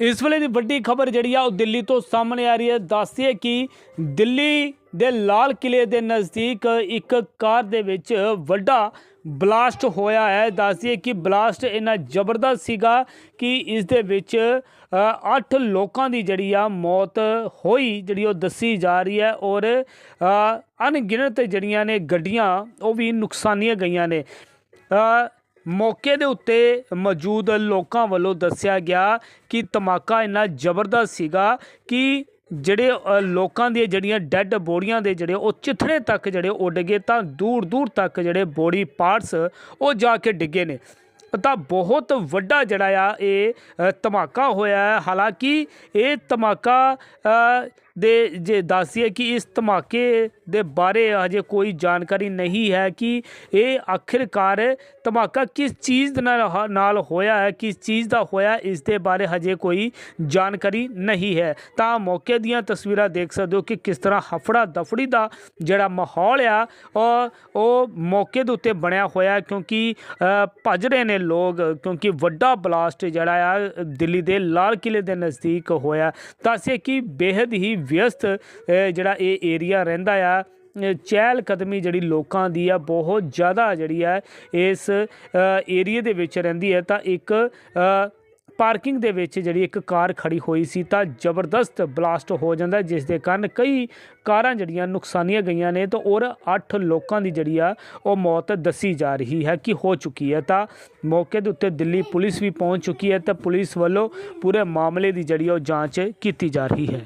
ਇਸ ਵੇਲੇ ਦੀ ਵੱਡੀ ਖਬਰ ਜਿਹੜੀ ਆ, ਉਹ ਦਿੱਲੀ ਤੋਂ ਸਾਹਮਣੇ ਆ ਰਹੀ ਹੈ। ਦੱਸਦੀਏ ਕਿ ਦਿੱਲੀ ਦੇ ਲਾਲ ਕਿਲੇ ਦੇ ਨਜ਼ਦੀਕ ਇੱਕ ਕਾਰ ਦੇ ਵਿੱਚ ਵੱਡਾ ਬਲਾਸਟ ਹੋਇਆ ਹੈ। ਦੱਸਦੀਏ ਕਿ ਬਲਾਸਟ ਇੰਨਾ ਜ਼ਬਰਦਸਤ ਸੀਗਾ ਕਿ ਇਸ ਦੇ ਵਿੱਚ 8 ਲੋਕਾਂ ਦੀ ਜਿਹੜੀ ਆ, ਮੌਤ ਹੋਈ, ਜਿਹੜੀ ਉਹ ਦੱਸੀ ਜਾ ਰਹੀ ਹੈ ਔਰ ਅਣਗਿਣਤ ਜਿਹੜੀਆਂ ਨੇ ਗੱਡੀਆਂ, ਉਹ ਵੀ ਨੁਕਸਾਨੀਆਂ ਗਈਆਂ ਨੇ। ਮੌਕੇ ਦੇ ਉੱਤੇ ਮੌਜੂਦ ਲੋਕਾਂ ਵੱਲੋਂ ਦੱਸਿਆ ਗਿਆ ਕਿ ਧਮਾਕਾ ਇੰਨਾ ਜ਼ਬਰਦਸਤ ਸੀਗਾ ਕਿ ਜਿਹੜੇ ਲੋਕਾਂ ਦੀਆਂ ਜਿਹੜੀਆਂ ਡੈੱਡ ਬੋਡੀਆਂ ਦੇ ਜਿਹੜੇ ਉਹ ਚਿਥੜੇ ਤੱਕ ਜਿਹੜੇ ਉੱਡ ਗਏ ਤਾਂ ਦੂਰ ਦੂਰ ਤੱਕ ਜਿਹੜੇ ਬੋਡੀ ਪਾਰਟਸ ਉਹ ਜਾ ਕੇ ਡਿੱਗੇ ਨੇ। ਤਾਂ ਬਹੁਤ ਵੱਡਾ ਜਿਹੜਾ ਆ ਇਹ ਧਮਾਕਾ ਹੋਇਆ ਹਾਲਾਂਕਿ ਇਹ ਧਮਾਕਾ ਦੇ ਜੇ ਦੱਸੀਏ ਕਿ ਇਸ ਧਮਾਕੇ ਦੇ ਬਾਰੇ ਹਜੇ ਕੋਈ ਜਾਣਕਾਰੀ ਨਹੀਂ ਹੈ ਕਿ ਇਹ ਆਖਿਰਕਾਰ ਧਮਾਕਾ ਕਿਸ ਚੀਜ਼ ਨਾਲ ਹ- ਨਾਲ ਹੋਇਆ ਹੈ, ਕਿਸ ਚੀਜ਼ ਦਾ ਹੋਇਆ, ਇਸ ਦੇ ਬਾਰੇ ਹਜੇ ਕੋਈ ਜਾਣਕਾਰੀ ਨਹੀਂ ਹੈ। ਤਾਂ ਮੌਕੇ ਦੀਆਂ ਤਸਵੀਰਾਂ ਦੇਖ ਸਕਦੇ ਹੋ ਕਿ ਕਿਸ ਤਰ੍ਹਾਂ ਹਫੜਾ ਦਫੜੀ ਦਾ ਜਿਹੜਾ ਮਾਹੌਲ ਆ, ਉਹ ਉਹ ਮੌਕੇ ਦੇ ਉੱਤੇ ਬਣਿਆ ਹੋਇਆ ਕਿਉਂਕਿ ਭੱਜ ਰਹੇ ਨੇ ਲੋਕ ਕਿਉਂਕਿ ਵੱਡਾ ਬਲਾਸਟ ਜਿਹੜਾ ਆ ਦਿੱਲੀ ਦੇ ਲਾਲ ਕਿਲੇ ਦੇ ਨਜ਼ਦੀਕ ਹੋਇਆ। ਤਾਂ ਅਸੀਂ ਕਿ ਬੇहद ਹੀ ਵਿਅਸਤ ਜਿਹੜਾ ਇਹ ਏਰੀਆ ਰਹਿੰਦਾ ਆ ਚਹਿਲ ਕਦਮੀ ਜਿਹੜੀ ਲੋਕਾਂ ਦੀ ਆ, ਬਹੁਤ ਜ਼ਿਆਦਾ ਜਿਹੜੀ ਆ, ਇਸ ਏਰੀਏ ਦੇ ਵਿੱਚ ਰਹਿੰਦੀ ਹੈ। ਤਾਂ ਇੱਕ ਪਾਰਕਿੰਗ ਦੇ ਵਿੱਚ ਜਿਹੜੀ ਇੱਕ ਕਾਰ ਖੜੀ ਹੋਈ ਸੀ, ਤਾਂ ਜ਼ਬਰਦਸਤ ਬਲਾਸਟ ਹੋ ਜਾਂਦਾ, ਜਿਸ ਦੇ ਕਾਰਨ ਕਈ ਕਾਰਾਂ ਜਿਹੜੀਆਂ ਨੁਕਸਾਨੀਆਂ ਗਈਆਂ ਨੇ, ਤਾਂ ਔਰ 8 ਲੋਕਾਂ ਦੀ ਜਿਹੜੀ ਆ, ਉਹ ਮੌਤ ਦੱਸੀ ਜਾ ਰਹੀ ਹੈ ਕਿ ਹੋ ਚੁੱਕੀ ਹੈ। ਤਾਂ ਮੌਕੇ ਦੇ ਉੱਤੇ ਦਿੱਲੀ ਪੁਲਿਸ ਵੀ ਪਹੁੰਚ ਚੁੱਕੀ ਹੈ, ਤਾਂ ਪੁਲਿਸ ਵੱਲੋਂ ਪੂਰੇ ਮਾਮਲੇ ਦੀ ਜਿਹੜੀ ਉਹ ਜਾਂਚ ਕੀਤੀ ਜਾ ਰਹੀ ਹੈ।